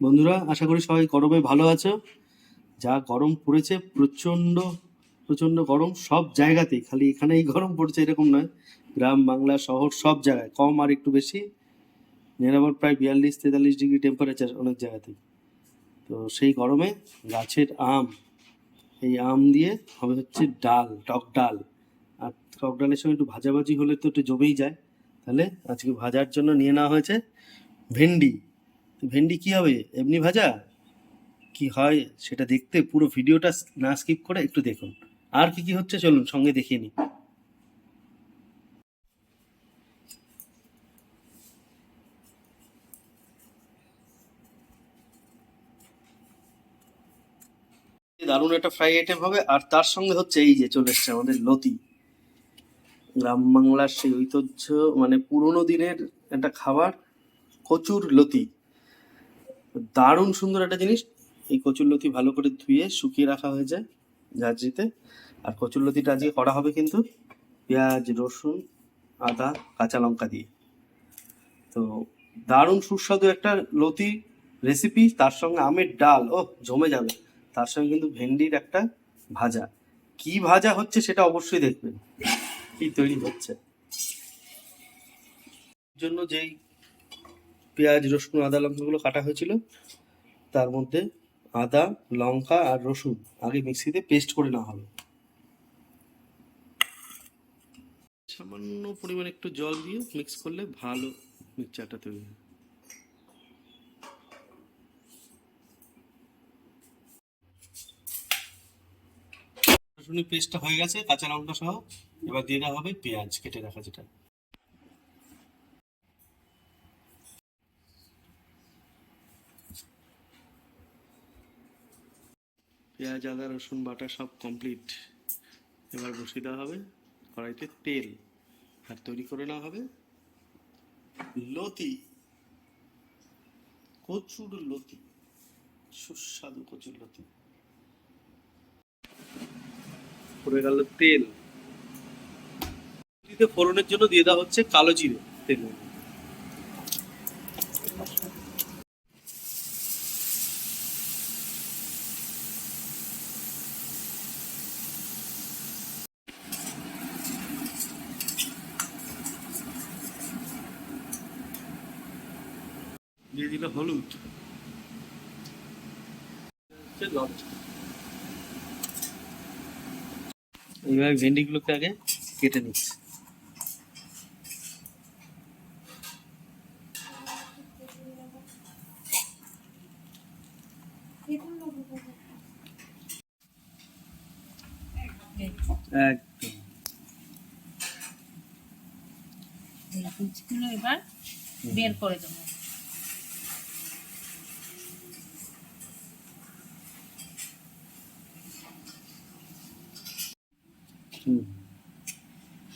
বন্ধুরা, আশা করি সবাই গরমে ভালো আছো। যা গরম পড়েছে, প্রচণ্ড প্রচণ্ড গরম সব জায়গাতেই। খালি এখানেই গরম পড়ছে, এরকম নয়। গ্রাম, বাংলা, শহর সব জায়গায়। কম আর একটু বেশি। নিরাপদ প্রায় বিয়াল্লিশ, তেতাল্লিশ ডিগ্রি টেম্পারেচার অনেক জায়গাতেই। তো সেই গরমে গাছের আম, এই আম দিয়ে হবে হচ্ছে ডাল, টক ডাল। আর টক ডালের সঙ্গে একটু ভাজাভাজি হলে তো একটু জমেই যায়। তাহলে আজকে ভাজার জন্য নিয়ে নেওয়া হয়েছে ভেন্ডি। ভেন্ডি কি হবে? এমনি ভাজা? কি হয় সেটা দেখতে পুরো ভিডিওটা না স্কিপ করে একটু দেখুন। আর কি কি হচ্ছে চলুন সঙ্গে দেখিয়ে নিই। দারুণ একটা ফ্রাই আইটেম হবে, আর তার সঙ্গে হচ্ছে এই যে চলে এসছে আমাদের লতি। গ্রাম বাংলার সেই ঐতিহ্য মানে পুরোনো দিনের একটা খাবার, কচুর লতি। দারুণ সুন্দর একটা জিনিস। এই কচুরলতি ভালো করে ধুয়ে শুকিয়ে রাখা হয়েছে ঝাঁঝরিতে। আর কচুর লতিটা আজকে করা হবে কিন্তু পেঁয়াজ, রসুন, আদা, কাঁচা লঙ্কা দিয়ে। তো দারুণ সুস্বাদু একটা লতি রেসিপি তার সঙ্গে আমের ডাল ও জমে যাবে। তার সঙ্গে কিন্তু ভেন্ডির একটা ভাজা। কি ভাজা হচ্ছে সেটা অবশ্যই দেখবেন। কি তৈরি হচ্ছে। জন্য যেই পেঁয়াজ, রসুন, আদা, লঙ্কাগুলো কাটা হয়েছিল। তার মধ্যে আদা, লঙ্কা আর রসুন আগে মিক্সিতে পেস্ট করে নেওয়া হবে। সামান্য পরিমাণে একটু জল দিয়ে মিক্স করলে ভালো মিক্সচারটা তৈরি হয়। রসুনের পেস্টটা হয়ে গেছে, কাঁচা লঙ্কা সহ। এবার দিয়ে দেওয়া হবে পেঁয়াজ, কেটে রাখা যেটা। পেঁয়াজ, আদা, রসুন, বাটা সব কমপ্লিট এবার বসিয়ে দেওয়া হবে কড়াইতে তেল। আর তৈরি করে নেওয়া হবে লতি। কচুর লতি, সুস্বাদু কচুর লতি। পড়ে গেল তেল। ফোড়নের জন্য দিয়ে দেওয়া হচ্ছে কালো জিরে তেল দিয়ে দিল হলুদ হচ্ছে লবণ। এইভাবে ভেন্ডিগুলোকে আগে কেটে নিচ্ছি। এবার বের করে দেবো।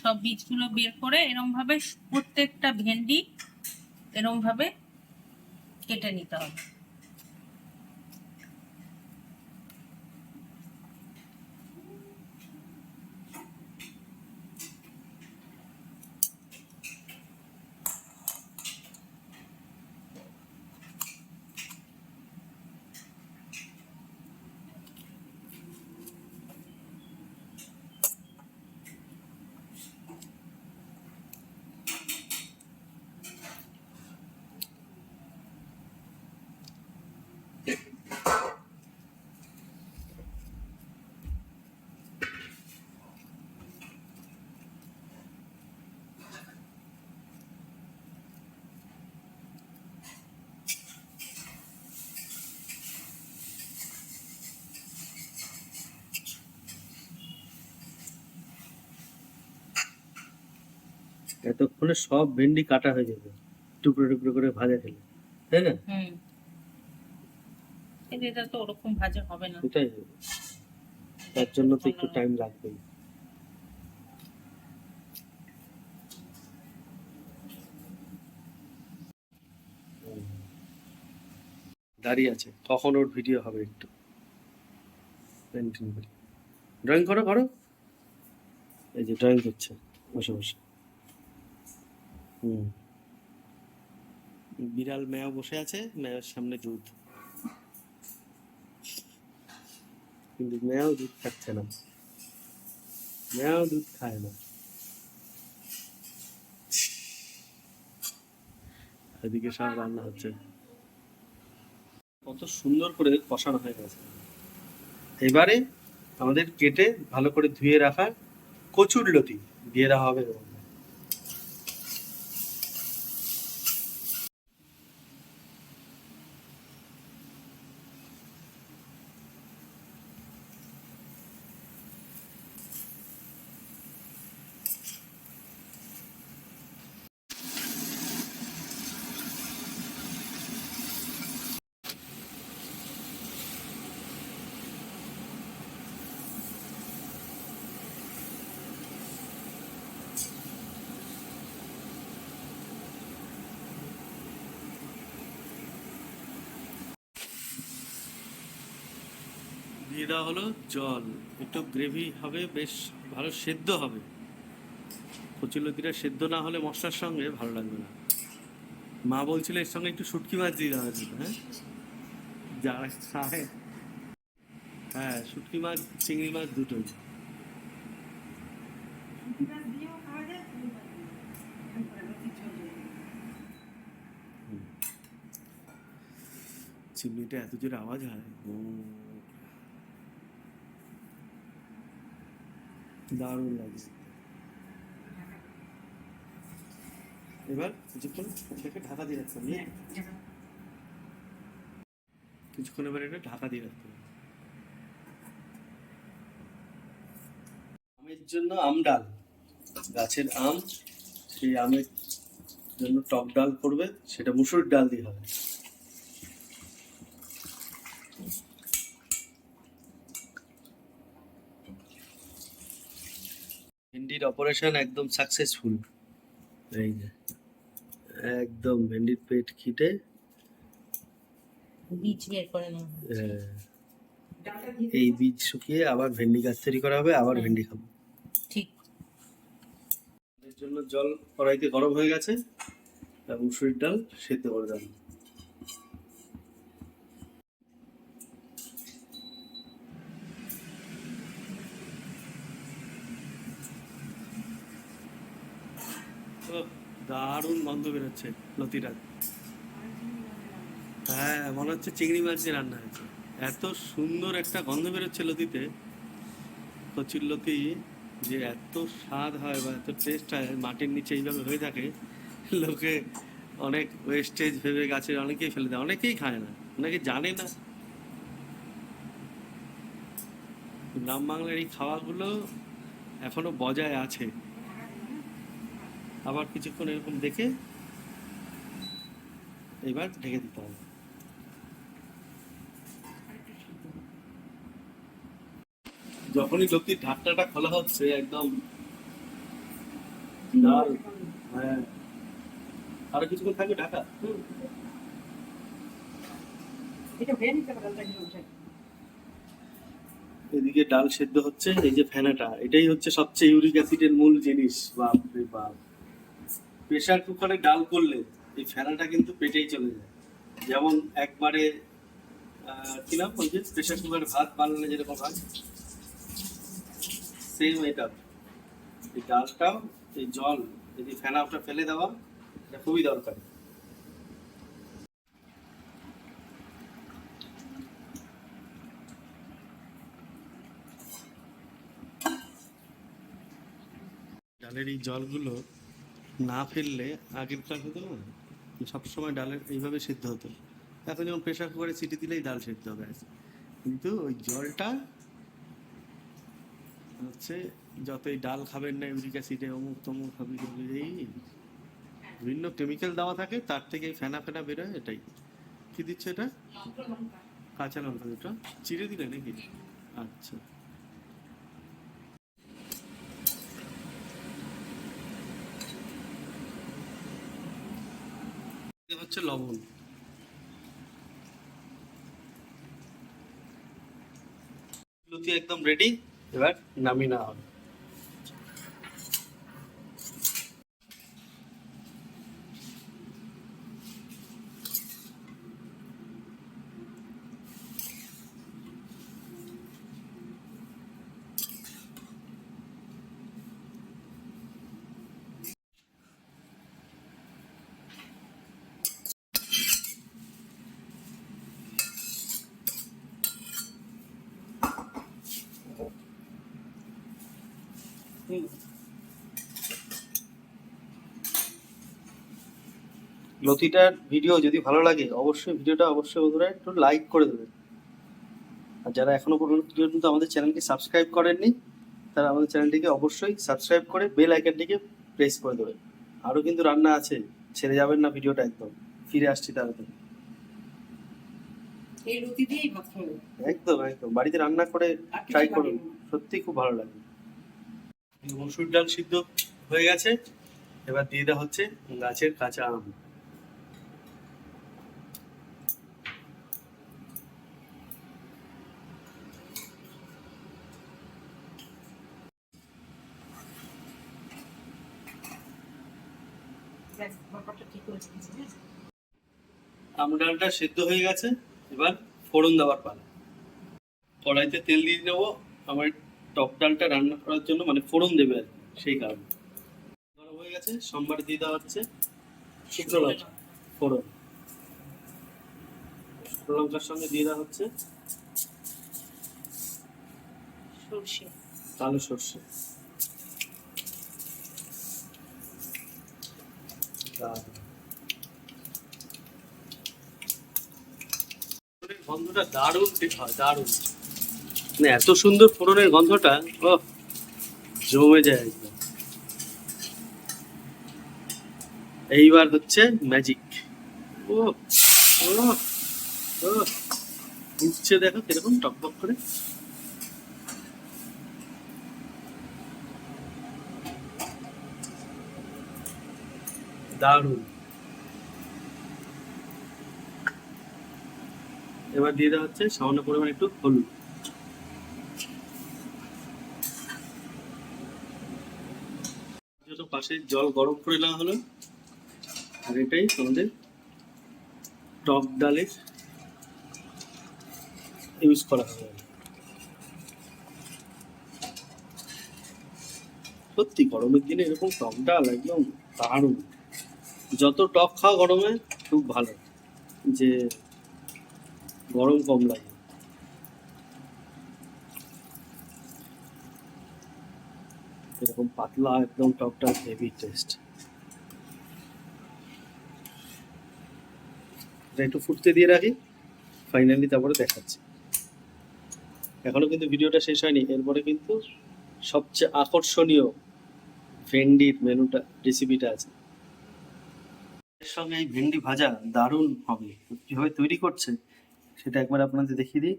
সব বীজগুলো বের করে এরম ভাবে প্রত্যেকটা ভেন্ডি এরম ভাবে কেটে নিতে হবে। এতক্ষণে সব ভেন্ডি কাটা হয়ে যাবে। টুকরো টুকরো করে ভাজা খেলে। তাই না? এটা তো ওরকম ভাজা হবে না। হবে। তার জন্য তো একটু টাইম লাগবেই। দাঁড়িয়ে আছে। কখন ওর ভিডিও হবে একটু? পেন্টিং করি। ড্রয়িং করো করো। এই যে ড্রয়িং করছে। বসে বসে। বিড়াল ম্যাও বসে আছে ম্যাওয়ের সামনে দুধ। কিন্তু ম্যাও দুধ খাচ্ছে না। ম্যাও দুধ খায় না। এদিকে সব রান্না হচ্ছে। কত সুন্দর করে কষানো হয়ে গেছে। এবারে আমাদের কেটে ভালো করে ধুয়ে রাখা কচুর লতি। দিয়ে দেওয়া হবে এবং দিয়ে দেওয়া হলো জল। একটু গ্রেভি হবে বেশ ভালো সেদ্ধ হবে। কচুলতিটা সেদ্ধ না হলে মশলার সঙ্গে ভালো লাগবে না। মা বলছিল এর সঙ্গে একটু শুটকি মাছ দিয়ে দেওয়া যেত হ্যাঁ? যারা খায় হ্যাঁ শুটকি মাছ চিংড়ি মাছ দুটোই। চিমনিটা এত জোরে আওয়াজ হয় ও দারুণ লাগছে। এবার কিছুক্ষণ এটাকে ঢাকা দিয়ে রাখতে হবে। কিছুক্ষণ এবার এটা ঢাকা দিয়ে রাখতে হবে। আমের জন্য আম ডাল। গাছের আম সেই আমের জন্য টক ডাল করবে সেটা মুসুর ডাল দিয়ে হবে। ভেন্ডির অপারেশন একদম সাকসেসফুল এই যে একদম ভেন্ডির পেট খিটে। বীজ বের করে এই বীজ শুকিয়ে আবার ভেন্ডি গাছ তৈরি করা হবে আবার ভেন্ডি খাব। ঠিক। এর জন্য জল কড়াইতে গরম হয়ে গেছে আর মুসুরির ডাল সেদ্ধ করে দেন দারুণ গন্ধ বেরোচ্ছে লতিটা। হ্যাঁ মনে হচ্ছে চিংড়ি মাছ দিয়ে রান্না হয়েছে। এত সুন্দর একটা গন্ধ বেরোচ্ছে লতিতে। কচুর লতি যে এত স্বাদ হয় বা এত টেস্ট হয়, মাটির নিচে এইভাবে হয়ে থাকে, লোকে অনেক ওয়েস্টেজ ভেবে গাছের অনেকেই ফেলে দেয়, অনেকেই খায় না, অনেকে জানে না। গ্রাম বাংলার এই খাওয়াগুলো এখনও বজায় আছে। আবার কিছুক্ষণ এরকম দেখে এবার ঢেকে দিতে হবে। যখনই লতির ঢাকনাটা খোলা হচ্ছে একদম ডাল হ্যাঁ। আরও কিছুক্ষণ থাকবে ঢাকা? এদিকে ডাল সেদ্ধ হচ্ছে এই যে ফেনাটা এটাই হচ্ছে সবচেয়ে ইউরিক অ্যাসিডের মূল জিনিস বাপ রে বাপ। প্রেসার কুকারে ডাল করলে এই ফেনাটা কিন্তু পেটেই চলে যায়। যেমন একবারে কি নাম বলছে? প্রেসার কুকারে ভাত বানালে যেরকম হয়। সেম এটা এই ডালটাও, এই জল যদি ফেনা ওটা ফেলে দেওয়া, এটা খুবই দরকার। ডালের এই জলগুলো না ফেললে আগেরকার হতো না? সবসময় ডালের এইভাবে সিদ্ধ হতো। এখন যেমন প্রেশার কুকারে সিটি দিলেই ডাল সিদ্ধ হবে কিন্তু ওই জলটা হচ্ছে যতই ডাল খাবেন না, ইউরিক অ্যাসিডে অমুক তমুক হবে এই বিভিন্ন কেমিক্যাল দেওয়া থাকে, তার থেকে ফেনা ফেনা বেরোয় এটাই। কি দিচ্ছে এটা? কাঁচা লঙ্কা দুটো। চিড়ে দিলে নাকি? আচ্ছা। হচ্ছে লবণ। লুচি একদম রেডি এবার নামিয়ে নেওয়া হবে। লতিটার ভিডিও যদি ভালো লাগে অবশ্যই ভিডিওটা অবশ্যই বন্ধুরা একটু লাইক করে দেবেন। আর যারা এখনও পর্যন্ত আমাদের চ্যানেলকে সাবস্ক্রাইব করেননি তারা আমাদের চ্যানেলটিকে অবশ্যই সাবস্ক্রাইব করে বেল আইকনটিকে প্রেস করে দেবেন। আরও কিন্তু রান্না আছে ছেড়ে যাবেন না ভিডিওটা একদম। ফিরে আসছি তাড়াতাড়ি। একদম একদম। বাড়িতে রান্না করে ট্রাই করুন। সত্যি খুব ভালো লাগে। মসুর ডাল সিদ্ধ হয়ে গেছে। এবার দিয়ে দেওয়া হচ্ছে গাছের কাঁচা আম ব্যাস, ব্যাপারটা ঠিক করে দিয়েছি, হ্যাঁ? আম ডালটা সেদ্ধ হয়ে গেছে এবার ফোড়ন দেওয়ার পালা। কড়াইতে তেল দিয়ে দেবো আমার টক ডালটা রান্না করার জন্য মানে ফোড়ন দেবে আর সেই কারণে। গরম হয়ে গেছে সোমবার দিয়ে দেওয়া হচ্ছে শুকনো লঙ্কা। ফোড়ন। শুকনো লঙ্কার সঙ্গে দিয়ে দেওয়া হচ্ছে সর্ষে। কালো সর্ষে। দারুণ। গন্ধটা দারুণ হয়, দারুণ। মানে এত সুন্দর ফোড়নের গন্ধটা ও জমে যায় এইবার হচ্ছে ম্যাজিক ও ও উঠছে দেখো কীরকম টকবক করে। দারুণ। এবার দিয়ে দেওয়া হচ্ছে সামান্য পরিমাণ একটু হলুদ। পাশে জল গরম করে নেওয়া হলো, আর এটাই আমাদের টক ডালের ইউজ করা হবে। সত্যি গরমের দিনে এরকম টক ডাল একদম দারুণ। যত টক খাও গরমে, খুব ভালো। যে গরম কম লাগে। এরকম পাতলা, একদম টকটা হেভি টেস্ট এটা একটু ফুটতে দিয়ে রাখি। ফাইনালি তারপরে দেখাচ্ছি। এখনও কিন্তু ভিডিওটা শেষ হয়নি। এরপরে কিন্তু সবচেয়ে আকর্ষণীয় ভেন্ডির মেনুটা রেসিপিটা আছে। এর সঙ্গে এই ভেন্ডি ভাজা দারুণ হবে। কীভাবে তৈরি করছে সেটা একবার আপনাদের দেখিয়ে দিই,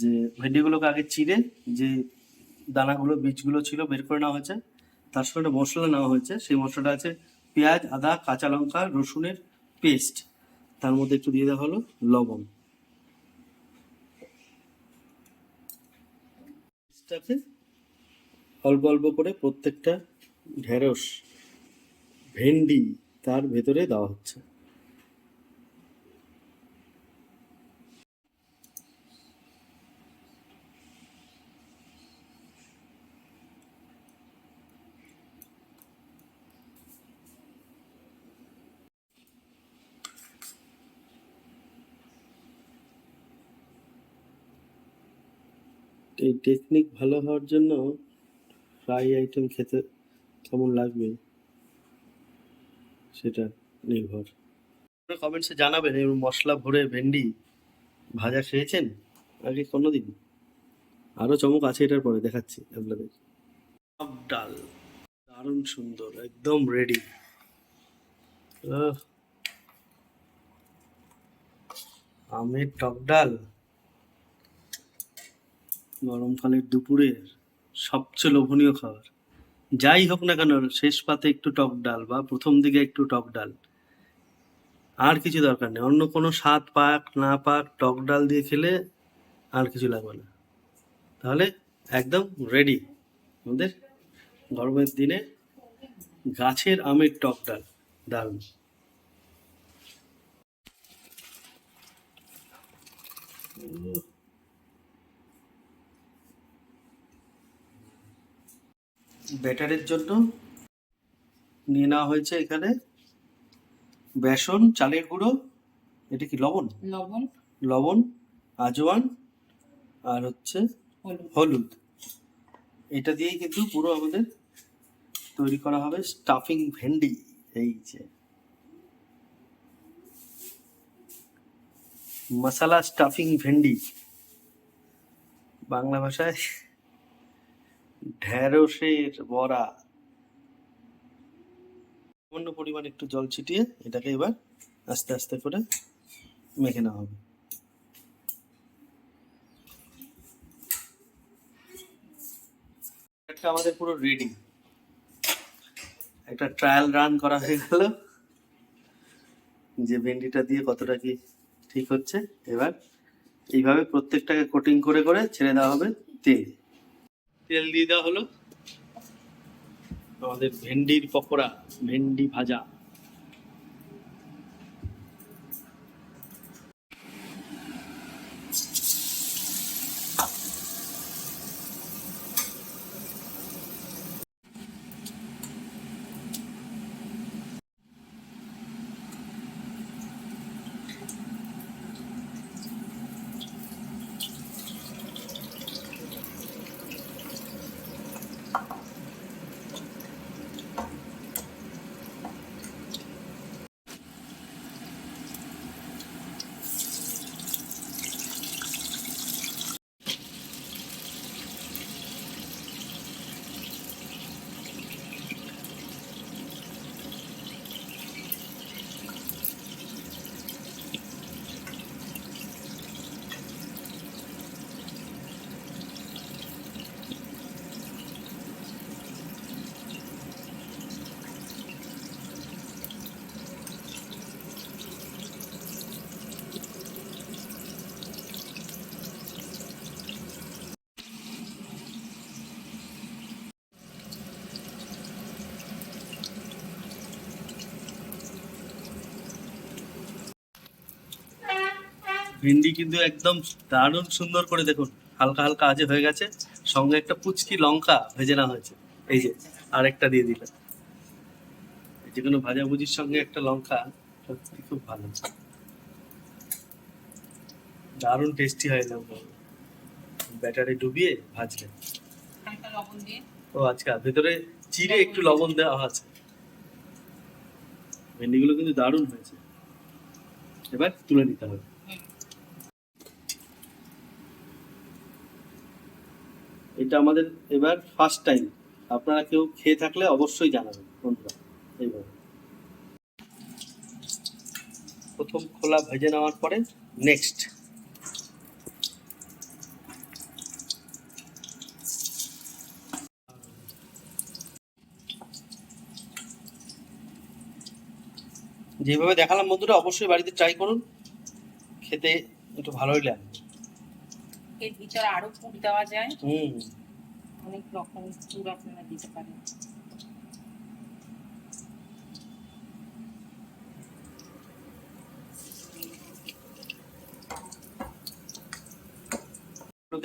যে ভেন্ডিগুলোকে আগে চিড়ে যে দানাগুলো, বীজগুলো ছিল বের করে নেওয়া হয়েছে, তার সঙ্গে মশলা নেওয়া হয়েছে, সেই মশলাটা আছে পেঁয়াজ, আদা, কাঁচা লঙ্কা, রসুনের পেস্ট। তার মধ্যে একটু দিয়ে দেওয়া হলো লবণ। অল্প অল্প করে প্রত্যেকটা ঢেঁড়স, ভেন্ডি তার ভেতরে দেওয়া হচ্ছে। এই টেকনিক ভালো হওয়ার জন্য ফ্রাই আইটেম খেতে কেমন লাগবে? সেটা নির্ভর। কমেন্টসে জানাবেন, এই মশলা ভরে ভেন্ডি ভাজা খেয়েছেন? আগে কোনো দিন আরও চমক আছে এটার পরে দেখাচ্ছি আপনাদের। ডাল, দারুণ সুন্দর, একদম রেডি আমের টক ডাল। গরমকালের দুপুরের সবচেয়ে লোভনীয় খাবার। যাই হোক না কেন, শেষ পাতে একটু টক ডাল বা প্রথম দিকে একটু টক ডাল। আর কিছু দরকার নেই। অন্য কোনো স্বাদ পাক, না পাক, টক ডাল দিয়ে খেলে আর কিছু লাগবে না। তাহলে একদম রেডি আমাদের গরমের দিনে গাছের আমের টক ডাল দারুণ ব্যাটারের জন্য নিয়ে নেওয়া হয়েছে এখানে বেসন চালের গুঁড়ো এটা কি লবণ? লবণ। লবণ আজওয়ান আর হচ্ছে হলুদ। এটা দিয়েই কিন্তু পুরো আমাদের তৈরি করা হবে স্টাফিং ভেন্ডি। এই যে মশালা স্টাফিং ভেন্ডি। বাংলা ভাষায় ঢেঁড়সের বড়া। সামান্য পরিমাণ একটু জল ছিটিয়ে এটাকে এবার আস্তে আস্তে করে মেখে নেওয়া হবে। একটা আমাদের পুরো রেডি একটা ট্রায়াল রান করা হয়ে গেল। যে ভেন্ডিটা দিয়ে কতটা কি ঠিক হচ্ছে, এবার এইভাবে প্রত্যেকটাকে কোটিং করে করে ছেড়ে দেওয়া হবে তেল। তেল দিয়ে দেওয়া হলো। আমাদের ভেন্ডির পকোড়া ভেন্ডি ভাজা। ভেন্ডি কিন্তু একদম দারুণ সুন্দর করে দেখুন হালকা হালকা আজে হয়ে গেছে সঙ্গে একটা পুচকি লঙ্কা ভেজে নেওয়া হয়েছে। এই যে আরেকটা দিয়ে দিলাম যে কোনো ভাজাভুজির সঙ্গে একটা লঙ্কা সত্যি খুব ভালো। দারুণ টেস্টি হয় লঙ্কা ব্যাটারে ডুবিয়ে ভাজলে ও আচ্ছা ভেতরে চিড়ে একটু লবণ দেওয়া আছে। ভেন্ডিগুলো কিন্তু দারুণ হয়েছে। এবার তুলে নিতে হবে। এটা আমাদের এবার ফার্স্ট টাইম আপনারা কেউ খেয়ে থাকলে অবশ্যই জানাবেন, বন্ধুরা, এইভাবে। প্রথম খোলা ভেজে নেওয়ার পরে নেক্সট যেভাবে দেখালাম বন্ধুরা, অবশ্যই বাড়িতে ট্রাই করুন। খেতে একটু ভালোই লাগে। এর ভিতরে আরও পুর দেওয়া যায়। অনেক রকম পুর আপনারা দিতে পারেন।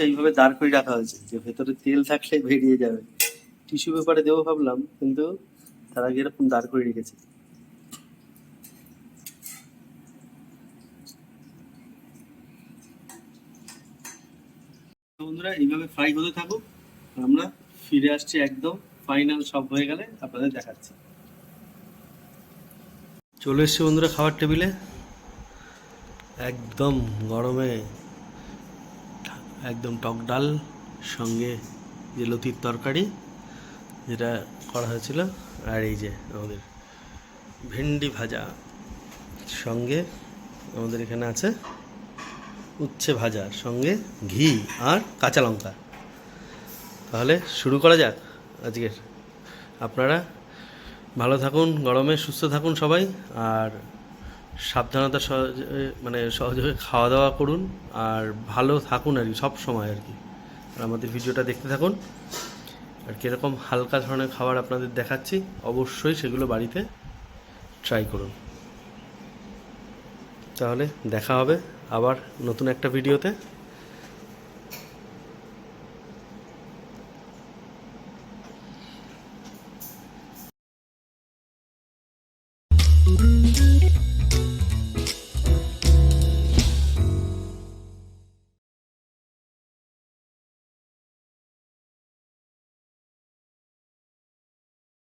এইভাবে দাঁড় করে রাখা হয়েছে যে ভেতরে তেল থাকলে বেরিয়ে যাবে। টিস্যু পেপারে দেবো ভাবলাম কিন্তু তার আগে এরকম দাঁড় করে রেখেছে। বন্ধুরা, এইভাবে ফ্রাই হতে থাকুক, আমরা ফিরে আসছি একদম ফাইনাল সব হয়ে গেলে আপনাদের দেখাচ্ছি। চলে এসছি বন্ধুরা খাবার টেবিলে। একদম গরমে একদম টক ডাল, সঙ্গে যে লতির তরকারি, যেটা করা হয়েছিল, আর এই যে আমাদের ভেন্ডি ভাজা, সঙ্গে আমাদের এখানে আছে উচ্ছে ভাজা, সঙ্গে ঘি আর কাঁচা লঙ্কা। তাহলে শুরু করা যাক আজকের। আপনারা ভালো থাকুন, গরমে সুস্থ থাকুন সবাই, আর সাবধানতা সহজে মানে সহজে খাওয়া দাওয়া করুন, আর ভালো থাকুন আর কি, সব সময় আর কি। আর আমাদের ভিডিওটা দেখতে থাকুন। আর কীরকম হালকা ধরনের খাবার আপনাদের দেখাচ্ছি, অবশ্যই সেগুলো বাড়িতে ট্রাই করুন। তাহলে দেখা হবে। আবার নতুন একটা ভিডিওতে